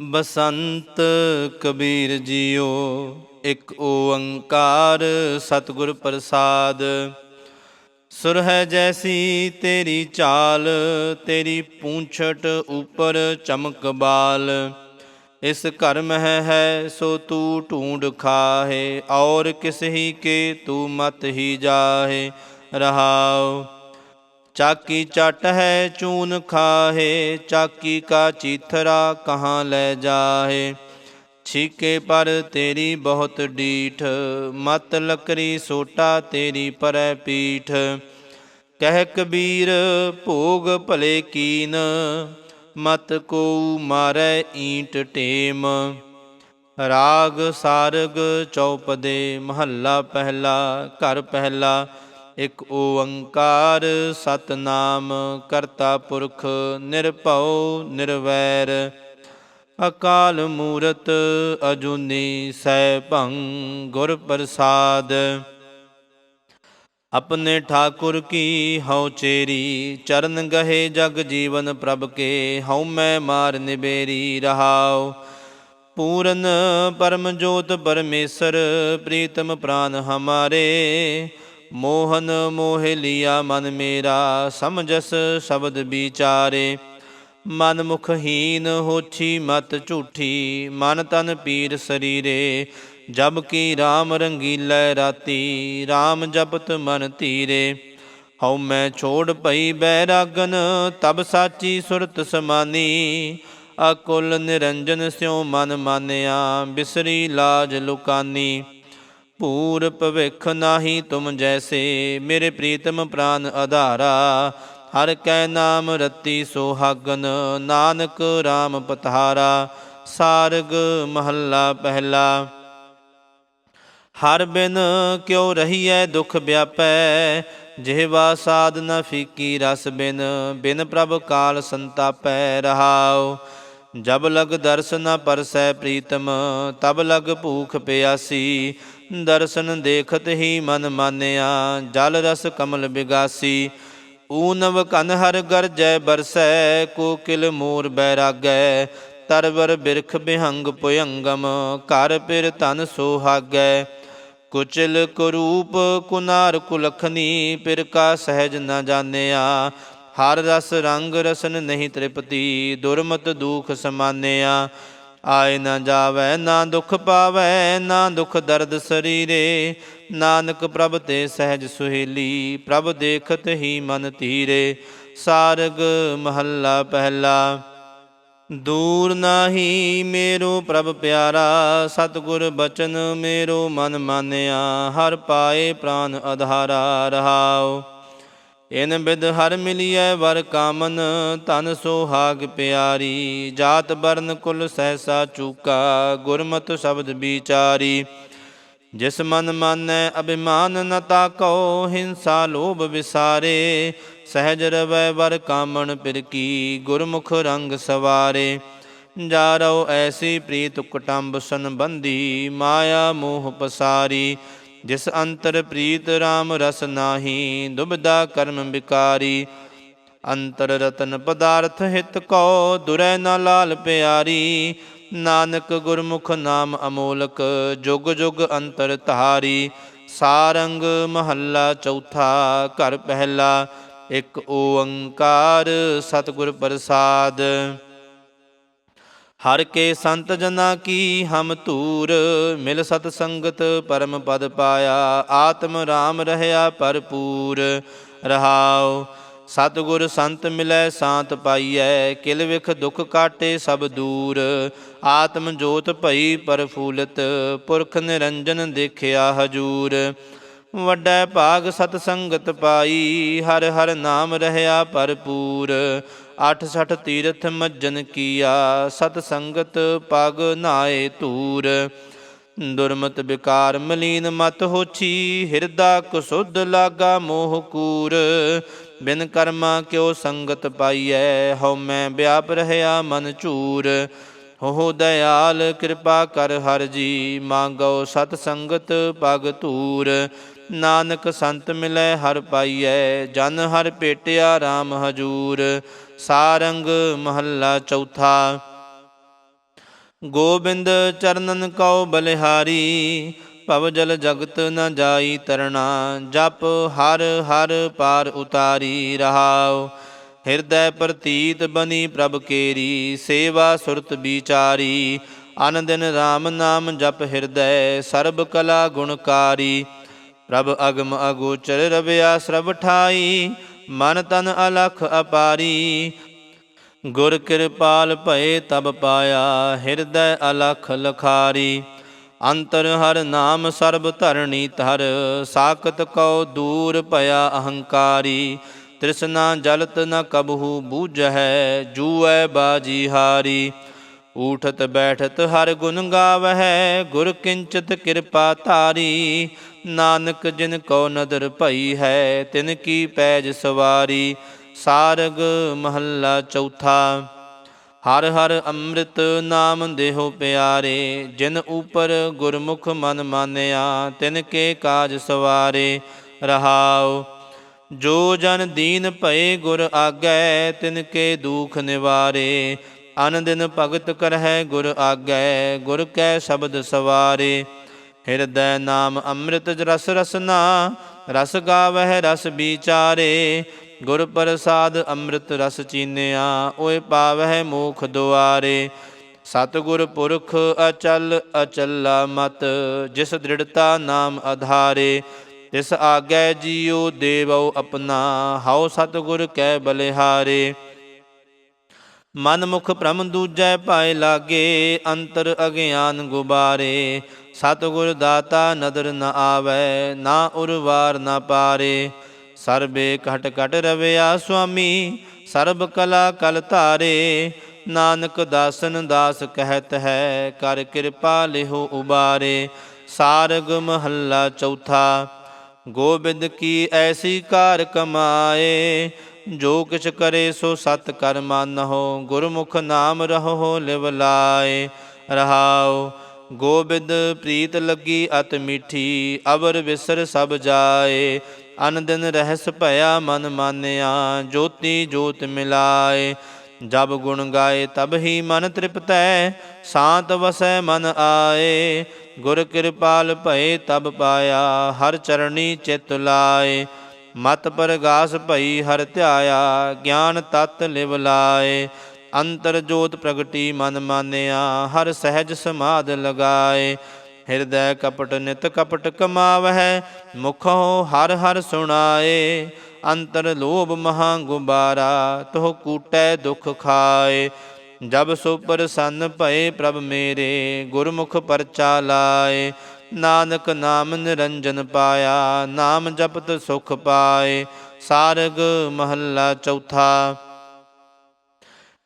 ਬਸੰਤ Kabir JIO, ਇੱਕ ਓੰਕਾਰ ਸਤਿਗੁਰ ਪ੍ਰਸਾਦ। ਸੁਰ ਹੈ ਜੈਸੀ ਤੇਰੀ ਚਾਲ, ਤੇਰੀ ਪੂੰਛਟ ਉਪਰ ਚਮਕ ਬਾਲ। ਇਸ ਘਰ ਮਹਿ ਹੈ, ਸੋ ਤੂ ਢੂੰਡ ਖਾਹੇ, ਔਰ ਕਿਸ ਕੇ ਤੂ ਮਤ ਹੀ ਜਾਹੇ। ਰਹਾਉ ਚਾਕੀ ਚਟ ਹੈ ਚੂਨ ਖਾਹੇ ਚਾਕੀ ਕਾ ਚੀਥਰਾ ਕਹਾਂ ਲੈ ਜਾਹੇ ਛੀਕੇ ਪਰ ਤੇਰੀ ਬਹੁਤ ਡੀਠ ਮਤ ਲਕਰੀ ਸੋਟਾ ਤੇਰੀ ਪਰੈ ਪੀਠ ਕਹਿ ਕਬੀਰ ਭੋਗ ਭਲੇ ਕੀਨ ਮਤ ਕੋ ਮਾਰੈ ਈਂਟ ਟੇਮ ਰਾਗ ਸਾਰਗ ਚੌਪਦੇ ਮਹੱਲਾ ਪਹਿਲਾ ਘਰ ਪਹਿਲਾ ਇਕ ਓੰਕਾਰ ਸਤਨਾਮ, ਕਰਤਾ ਪੁਰਖ ਨਿਰਭਉ ਨਿਰਵੈਰ। ਅਕਾਲ ਮੂਰਤ ਅਜੂਨੀ ਸੈਭੰ ਗੁਰ ਪ੍ਰਸਾਦ। ਆਪਣੇ ਠਾਕੁਰ ਕੀ ਹਉ ਚੇਰੀ, ਚਰਨ ਗਹੇ ਜਗ ਜੀਵਨ ਪ੍ਰਭ ਕੇ, ਹਉ ਮੈਂ ਮਾਰ ਨਿਬੇਰੀ ਰਹਾਉ। ਪੂਰਨ ਪਰਮ ਜੋਤ ਪਰਮੇਸ਼ਰ, ਪ੍ਰੀਤਮ ਪ੍ਰਾਨ ਹਮਾਰੇ। ਮੋਹਨ ਮੋਹ ਲਿਆ ਮਨ ਮੇਰਾ, ਸਮਝਸ ਸ਼ਬਦ ਵਿਚਾਰੇ। ਮਨ ਮੁਖਹੀਨ ਹੋਛੀ ਮਤ ਝੂਠੀ, ਮਨ ਤਨ ਪੀਰ ਸਰੀਰੇ। ਜਬ ਕੀ RAM ਰੰਗੀਲੇ ਰਾਤੀ RAM ਜਪਤ ਮਨ ਧੀਰੇ। ਹਉ ਮੈਂ ਛੋੜ ਪਈ ਬੈਰਾਗਨ, ਤਬ ਸਾਚੀ ਸੁਰਤ ਸਮਾਨੀ। ਅਕੁਲ ਨਿਰੰਜਨ ਸਿਉ ਮਨ ਮਾਨਿਆ, ਬਿਸਰੀ ਲਾਜ ਲੁਕਾਨੀ। ਪੂਰ ਭਵਿਖ ਨਾਹੀ ਤੁਮ ਜੈਸੇ, ਮੇਰੇ ਪ੍ਰੀਤਮ ਪ੍ਰਾਨ ਆਧਾਰਾ। ਹਰ ਕੈ ਨਾਮ ਰਤੀ ਸੋਹਾਗਨ, ਨਾਨਕ RAM ਪਤਹਾਰਾ। ਸਾਰਗ ਮਹੱਲਾ ਪਹਿਲਾ। ਹਰ ਬਿਨ ਕਿਉ ਰਹੀਐ ਦੁਖ ਵਿਆਪੈ, ਜਿਹਵਾ ਸਾਧ ਨ ਫੀਕੀ ਰਸ ਬਿਨ ਬਿਨ ਪ੍ਰਭ ਕਾਲ ਸੰਤਾਪੈ ਰਹਾਉ। ਜਬ ਲਗ ਦਰਸ਼ਨ ਪਰਸੈ ਪ੍ਰੀਤਮ, ਤਬ ਲਗ ਭੂਖ ਪਿਆਸੀ। ਦਰਸ਼ਨ ਦੇਖਤ ਹੀ ਮਨ ਮਾਨਿਆ, ਜਲ ਰਸ ਕਮਲ ਬਿਗਾਸੀ। ਊਨਵ ਕਨ ਹਰ ਗਰਜੈ ਬਰਸੈ ਕੋਕਿਲ ਮੋਰ ਬੈਰਾਗੈ। ਤਰਵਰ ਬਿਰਖ ਬਿਹੰਗ ਪੁਯੰਗਮ ਕਰ ਪਿਰ ਤਨ ਸੋਹਾਗੈ। ਕੁਚਲ ਕੁਰੂਪ ਕੁਨਾਰ ਕੁਲਖਨੀ, ਪਿਰ ਕਾ ਸਹਿਜ ਨ ਜਾਣਿਆ। ਹਰ ਰਸ ਰੰਗ ਰਸਨ ਨਹੀਂ ਤ੍ਰਿਪਤੀ, ਦੁਰਮਤ ਦੁਖ ਸਮਾਨਿਆ। ਆਏ ਨਾ ਜਾਵੇ, ਨਾ ਦੁਖ ਪਾਵੇ, ਨਾ ਦੁਖ ਦਰਦ ਸਰੀਰੇ। ਨਾਨਕ ਪ੍ਰਭ ਤੇ ਸਹਿਜ ਸੁਹੇਲੀ, ਪ੍ਰਭ ਦੇਖਤ ਹੀ ਮਨ ਧੀਰੇ। ਸਾਰਗ ਮਹੱਲਾ ਪਹਿਲਾ, ਦੂਰ ਨਾਹੀ ਮੇਰੋ ਪ੍ਰਭ ਪਿਆਰਾ। ਸਤਿਗੁਰ ਬਚਨ ਮੇਰੋ ਮਨ ਮਾਨਿਆ। ਹਰ ਪਾਏ ਪ੍ਰਾਨ ਅਧਾਰਾ ਰਹਾਓ ਇਨ ਬਿਦ ਹਰ ਮਿਲਿਐ ਵਰ ਕਾਮਨ ਤਨ ਸੋਹਾਗ ਪਿਆਰੀ। ਜਾਤ ਬਰਨ ਕੁਲ ਸਹਿਸਾ ਚੂਕਾ, ਗੁਰਮਤ ਸ਼ਬਦ ਵਿਚਾਰੀ। ਜਿਸ ਮਨ ਮਾਨੈ ਅਭਿਮਾਨ ਨ ਤਾਕੋ, ਹਿੰਸਾ ਲੋਭ ਵਿਸਾਰੇ। ਸਹਿਜ ਰਵੈ ਵਰ ਕਾਮਣ ਪਿਰ ਕੀ ਗੁਰਮੁਖ ਰੰਗ ਸਵਾਰੇ। ਜਾ ਰਉ ਐਸੀ ਪ੍ਰੀਤ ਕੁਟੰਬ ਸੰਬੰਧੀ, ਮਾਇਆ ਮੋਹ ਪਸਾਰੀ। ਜਿਸ ਅੰਤਰ ਪ੍ਰੀਤ RAM ਰਸ ਨਾਹੀ ਦੁਬਦਾ ਕਰਮ ਵਿਕਾਰੀ। ਅੰਤਰ ਰਤਨ ਪਦਾਰਥ ਹਿਤ ਕੋ, ਦੁਰੈ ਨਾ ਲਾਲ ਪਿਆਰੀ। ਨਾਨਕ ਗੁਰਮੁਖ ਨਾਮ ਅਮੋਲਕ, ਜੁਗ ਜੁਗ ਅੰਤਰ ਧਾਰੀ। ਸਾਰੰਗ ਮਹੱਲਾ ਚੌਥਾ, ਘਰ ਪਹਿਲਾ, ਇੱਕ ਓੰਕਾਰ ਸਤਿਗੁਰ ਪ੍ਰਸਾਦ। ਹਰ ਕੇ ਸੰਤ ਜਨਾ ਕੀ ਹਮ ਧੂਰ, ਮਿਲ ਸਤ ਸੰਗਤ ਪਰਮ ਪਦ ਪਾਇਆ, ਆਤਮ ਰਾਮ ਰਹਿਆ ਭਰਪੂਰ। ਰਹਾਉ, ਸਤਿਗੁਰ ਸੰਤ ਮਿਲੈ ਸਾਤ ਪਾਈਐ, ਕਿਲ ਵਿਖ ਦੁਖ ਕਾਟੇ ਸਭ ਦੂਰ। ਆਤਮ ਜੋਤ ਭਈ ਪਰਫੂਲਤ, ਪੁਰਖ ਨਿਰੰਜਨ ਦੇਖਿਆ ਹਜੂਰ। ਵੱਡਾ ਭਾਗ ਸਤ ਸੰਗਤ ਪਾਈ, ਹਰ ਹਰ ਨਾਮ ਰਹਿਆ ਭਰਪੂਰ। 68 ਤੀਰਥ ਮੱਜਨ ਕੀਆ, ਸਤ ਸੰਗਤ ਪਗ ਨਾਏ ਧੂਰ। ਦੁਰਮਤ ਵਿਕਾਰ ਮਲੀਨ ਮਤ ਹੋਛੀ, ਹਿਰਦਾ ਕੁਸੁੱਧ ਲਾਗਾ ਮੋਹ ਕੂਰ। ਬਿਨ ਕਰਮਾ ਕਿਉ ਸੰਗਤ ਪਾਈਐ, ਹਉ ਮੈਂ ਵਿਆਪ ਰਹਿਆ ਮਨ ਝੂਰ। ਹੋ ਦਇਆਲ ਕਿਰਪਾ ਕਰ ਹਰ ਜੀ ਮੰਗੋ ਸਤ ਸੰਗਤ ਪਗ ਧੂਰ। ਨਾਨਕ ਸੰਤ ਮਿਲੈ ਹਰ ਪਾਈਐ, ਜਨ ਹਰ ਭੇਟਿਆ RAM ਹਜੂਰ। ਸਾਰੰਗ ਮਹੱਲਾ ਚੌਥਾ। ਗੋਬਿੰਦ ਚਰਨਨ ਕਉ ਬਲਿਹਾਰੀ, ਭਵ ਜਲ ਜਗਤ ਨ ਜਾਈ ਤਰਣਾ, ਜਪ ਹਰ ਹਰ ਪਾਰ ਉਤਾਰੀ ਰਹਾਉ। ਹਿਰਦੈ ਪ੍ਰਤੀਤ ਬਨੀ ਪ੍ਰਭ ਕੇਰੀ, ਸੇਵਾ ਸੁਰਤ ਵਿਚਾਰੀ। ਅਨ ਦਿਨ RAM ਨਾਮ ਜਪ ਹਿਰਦੈ, ਸਰਬ ਕਲਾ ਗੁਣਕਾਰੀ ਪ੍ਰਭ ਅਗਮ ਅਗੋਚਰ ਰਵਿਆ ਸਰਬ ਠਾਈ, ਮਨ ਤਨ ਅਲਖ ਅਪਾਰੀ। ਗੁਰ ਕਿਰਪਾਲ ਭਏ ਤਬ ਪਾਇਆ, ਹਿਰਦੈ ਅਲਖ ਲਖਾਰੀ। ਅੰਤਰ ਹਰ ਨਾਮ ਸਰਬ ਧਰਣੀ ਧਰ ਸਾਕਤ ਕਉ ਦੂਰ ਭਇਆ ਅਹੰਕਾਰੀ। ਤ੍ਰਿਸ਼ਨਾ ਜਲਤ ਨ ਕਬਹੂ ਬੂਝੈ ਜੂਐ ਬਾਜੀ ਹਾਰੀ। ਊਠਤ ਬੈਠਤ ਹਰ ਗੁਣ ਗਾਵਹਿ, ਗੁਰ ਕਿੰਚਤ ਕਿਰਪਾ ਧਾਰੀ। ਨਾਨਕ ਜਿਨ ਕੋ ਨਦਰ ਭਈ ਹੈ, ਤਿਨ ਕੀ ਪੈਜ ਸਵਾਰੀ। ਸਾਰਗ ਮਹੱਲਾ ਚੌਥਾ। ਹਰ ਹਰ ਅੰਮ੍ਰਿਤ ਨਾਮ ਦੇਹੋ ਪਿਆਰੇ, ਜਿਨ ਉਪਰ ਗੁਰਮੁਖ ਮਨ ਮਾਨਿਆ, ਤਿਨ ਕੇ ਕਾਜ ਸਵਾਰੇ। ਰਹਾਓ ਜੋ ਜਨ ਦੀਨ ਭਏ ਗੁਰ ਆਗੈ, ਤਿਨ ਕੇ ਦੁਖ ਨਿਵਾਰੇ। ਅਨ ਦਿਨ ਭਗਤ ਕਰਹਿ ਗੁਰ ਆਗੈ, ਗੁਰ ਕੈ ਸ਼ਬਦ ਸਵਾਰੇ। ਹਿਰਦੈ ਨਾਮ ਅੰਮ੍ਰਿਤ ਰਸ ਰਸਨਾ, ਰਸ ਗਾਵਹਿ ਰਸ ਵਿਚਾਰੇ। ਗੁਰ ਪ੍ਰਸਾਦ ਅੰਮ੍ਰਿਤ ਰਸ ਚੀਨਿਆ, ਓਏ ਪਾਵਹਿ ਮੋਖ ਦੁਆਰੇ। ਸਤਿਗੁਰ ਪੁਰਖ ਅਚਲ ਅਚਲਾ ਮਤ, ਜਿਸ ਦ੍ਰਿੜਤਾ ਨਾਮ ਆਧਾਰੇ ਤਿਸ ਆਗੈ ਜੀਉ ਦੇਵਉ ਆਪਣਾ, ਹਉ ਸਤਿਗੁਰ ਕੈ ਬਲਿਹਾਰੇ। ਮਨ ਮੁਖ ਭ੍ਰਮ ਦੂਜੈ ਪਾਏ ਲਾਗੇ, ਅੰਤਰ ਅਗਿਆਨ ਗੁਬਾਰੇ। ਸਤਿਗੁਰ ਦਾਤਾ ਨਦਰ ਨ ਆਵੈ, ਨਾ ਉਰਵਾਰ ਨ ਪਾਰੇ। ਸਰਬੇ ਘਟ ਘਟ ਰਵਿਆ ਸੁਆਮੀ, ਸਰਬ ਕਲਾ ਕਲ ਧਾਰੇ। ਨਾਨਕ ਦਾਸਨ ਦਾਸ ਕਹਿਤ ਹੈ, ਕਰ ਕਿਰਪਾ ਲਿਹੁ ਉਬਾਰੇ। ਸਾਰਗ ਮਹੱਲਾ ਚੌਥਾ, ਗੋਬਿੰਦ ਕੀ ਐਸੀ ਕਾਰ ਕਮਾਏ। ਜੋ ਕਿਛ ਕਰੇ ਸੋ ਸਤ ਕਰ ਮਾਨਹੁ, ਗੁਰਮੁਖ ਨਾਮ ਰਹੋ ਲਿਵ ਲਾਏ। ਰਹਾਉ, ਗੋਬਿੰਦ ਪ੍ਰੀਤ ਲੱਗੀ ਅਤ ਮਿੱਠੀ, ਅਵਰ ਵਿਸਰ ਸਭ ਜਾਏ। ਅਨ ਦਿਨ ਰਹਿਸ ਭਇਆ ਮਨ ਮਾਨਿਆ, ਜੋਤੀ ਜੋਤ ਮਿਲਾਏ। ਜਬ ਗੁਣ ਗਾਏ ਤਬ ਹੀ ਮਨ ਤ੍ਰਿਪਤੈ, ਸ਼ਾਂਤ ਵਸੈ ਮਨ ਆਏ। ਗੁਰ ਕਿਰਪਾਲ ਭਏ ਤਬ ਪਾਇਆ, ਹਰ ਚਰਣੀ ਚਿਤ ਲਾਏ। ਮਤ ਪਰਗਾਸ ਭਈ ਹਰ ਧਿਆਇਆ, ਗਿਆਨ ਤਤ ਲਿਵ ਲਾਏ। ਅੰਤਰ ਜੋਤ ਪ੍ਰਗਟੀ ਮਨ ਮਾਨਿਆ, ਹਰ ਸਹਿਜ ਸਮਾਦ ਲਗਾਏ। ਹਿਰਦੈ ਕਪਟ ਨਿਤ ਕਪਟ ਕਮਾਵਹਿ ਮੁਖੋ ਹਰ ਹਰ ਸੁਣਾਏ। ਅੰਤਰ ਲੋਭ ਮਹਾ ਗੁਬਾਰਾ, ਤੋਹ ਕੂਟੈ ਦੁਖ ਖਾਏ। ਜਬ ਸੋ ਪ੍ਰਸੰਨ ਭਏ ਪ੍ਰਭ ਮੇਰੇ, ਗੁਰਮੁਖ ਪਰਚਾ ਲਾਏ। ਨਾਨਕ ਨਾਮ ਨਿਰੰਜਨ ਪਾਇਆ, ਨਾਮ ਜਪਤ ਸੁਖ ਪਾਏ, ਸਾਰਗ ਮਹੱਲਾ ਚੌਥਾ।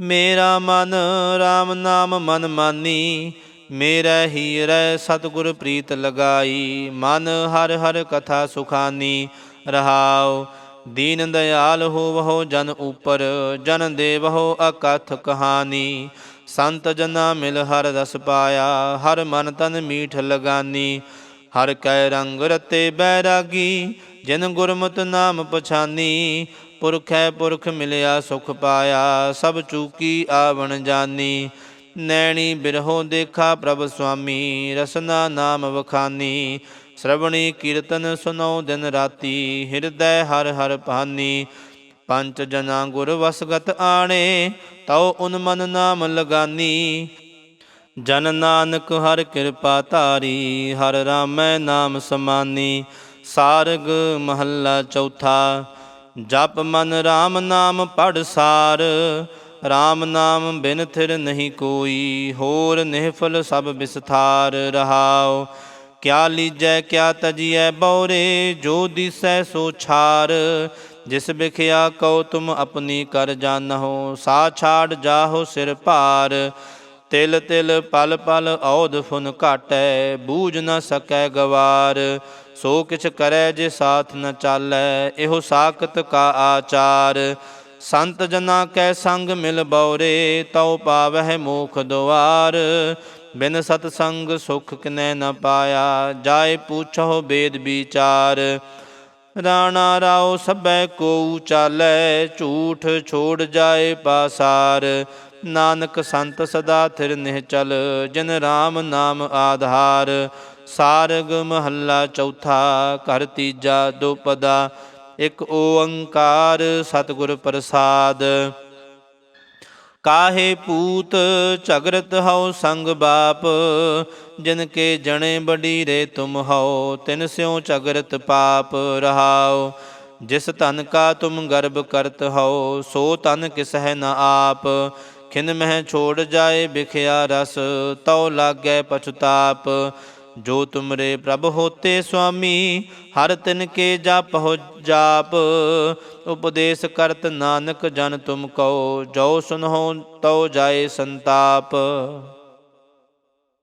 ਮੇਰਾ ਮਨ RAM ਨਾਮ ਮਨ ਮਾਨੀ, ਮੇਰਾ ਹੀ ਹੀਰੈ ਸਤਿਗੁਰ ਪ੍ਰੀਤ ਲਗਾਈ, ਮਨ ਹਰ ਹਰ ਕਥਾ ਸੁਖਾਨੀ, ਰਹਾਉ। ਦੀਨ ਦਇਆਲ ਹੋਵਹੁ ਜਨ ਉਪਰ, ਜਨ ਦੇਵਹੁ ਅਕਥ ਕਹਾਨੀ। ਸੰਤ ਜਨਾ ਮਿਲ ਹਰ ਰਸ ਪਾਇਆ, ਹਰ ਮਨ ਤਨ ਮੀਠ ਲਗਾਨੀ। ਹਰ ਕੈ ਰੰਗ ਰਤੇ ਬੈਰਾਗੀ, ਜਿਨ ਗੁਰਮਤਿ ਨਾਮ ਪਛਾਨੀ। ਪੁਰਖੈ ਪੁਰਖ ਮਿਲਿਆ ਸੁਖ ਪਾਇਆ, ਸਭ ਚੂਕੀ ਆਵਣ ਜਾਨੀ। ਨੈਣੀ ਬਿਰਹੋ ਦੇਖਾ ਪ੍ਰਭ ਸੁਆਮੀ, ਰਸਨਾ ਨਾਮ ਵਖਾਨੀ। ਸ਼ਰਵਣੀ ਕੀਰਤਨ ਸੁਨੋ ਦਿਨ ਰਾਤੀ, ਹਿਰਦੈ ਹਰ ਹਰ ਭਾਨੀ ਪੰਚ ਜਨਾ ਗੁਰ ਵਸਗਤ ਆਣੇ, ਤਉ ਉਨ ਮਨ ਨਾਮ ਲਗਾਨੀ। ਜਨ ਨਾਨਕ ਹਰ ਕਿਰਪਾ ਧਾਰੀ, ਹਰ ਰਾਮੈ ਨਾਮ ਸਮਾਨੀ। ਸਾਰਗ ਮਹੱਲਾ ਚੌਥਾ, ਜਪ ਮਨ RAM ਨਾਮ ਪੜ ਸਾਰ। RAM ਨਾਮ ਬਿਨ ਥਿਰ ਨਹੀਂ ਕੋਈ, ਹੋਰ ਨਿਹਫਲ ਸਭ ਵਿਸਥਾਰ ਰਹਾਉ। ਕਿਆ ਲੀਜੈ, ਕਿਆ ਤਜੀਐ ਬੌਰੇ, ਜੋ ਦਿਸੈ ਸੋ ਛਾਰ। ਜਿਸ ਵਿਖਿਆ ਕਉ ਤੁਮ ਆਪਣੀ ਕਰ ਜਾਣਹੁ, ਸਾ ਛਾੜ ਜਾਹੋ ਸਿਰ ਭਾਰ। ਤਿਲ ਤਿਲ ਪਲ ਪਲ ਔਧ ਫੁਨ ਘਾਟੈ, ਬੂਝ ਨ ਸਕੈ ਗਵਾਰ। ਸੋ ਕਿਛ ਕਰੈ ਜੇ ਸਾਥ ਨ ਚਾਲੈ, ਇਹੋ ਸਾਖਤ ਕਾ ਆਚਾਰ। ਸੰਤ ਜਨਾ ਕੈ ਸੰਗ ਮਿਲ ਬੌਰੇ, ਤਉ ਪਾਵਹਿ ਮੋਖ ਦੁਆਰ। ਬਿਨ ਸਤ ਸੰਗ ਸੁਖ ਕਿਨੈ ਨ ਪਾਇਆ, ਜਾਏ ਪੂਛੋ ਬੇਦ ਵਿਚਾਰ। ਰਾਣਾ ਰਾਓ ਸਭੈ ਕੋ ਚਾਲੈ, ਝੂਠ ਛੋੜ ਜਾਏ ਪਾਸਾਰ। ਨਾਨਕ ਸੰਤ ਸਦਾ ਥਿਰ ਨਿਹਚਲ ਜਿਨ RAM ਨਾਮ ਆਧਾਰ। ਸਾਰਗ ਮਹੱਲਾ ਚੌਥਾ, ਘਰ ਤੀਜਾ ਦੁਪਦਾ। ਇੱਕ ਓੰਕਾਰ ਸਤਿਗੁਰ ਪ੍ਰਸਾਦ। ਕਾਹੇ ਪੂਤ ਝਗਰਤ ਹਉ ਸੰਗ ਬਾਪ, ਜਿਨ ਕੇ ਜਣੇ ਬਡੀਰੇ ਤੁਮ ਹਉ, ਤਿਨ ਸਿਉ ਝਗਰਤ ਪਾਪ ਰਹਾਓ ਜਿਸ ਤਨ ਕਾ ਤੁਮ ਗਰਭ ਕਰਤ ਹਉ, ਸੋ ਤਨ ਕਿਸਹਿ ਨ ਆਪ। ਖਿਨ ਮਹਿ ਛੋੜ ਜਾਏ ਬਿਖਿਆ ਰਸ, ਤਉ ਲਾਗੈ ਪਛਤਾਪ। ਜੋ ਤੁਮਰੇ ਪ੍ਰਭ ਹੋਤੇ ਸੁਆਮੀ, ਹਰ ਤਿਨ ਕੇ ਜਾਪਹੁ ਜਾਪ। ਉਪਦੇਸ਼ ਕਰਤ ਨਾਨਕ ਜਨ ਤੁਮ ਕਉ, ਜੋ ਸੁਨਹੁ ਤਉ ਜਾਏ ਸੰਤਾਪ।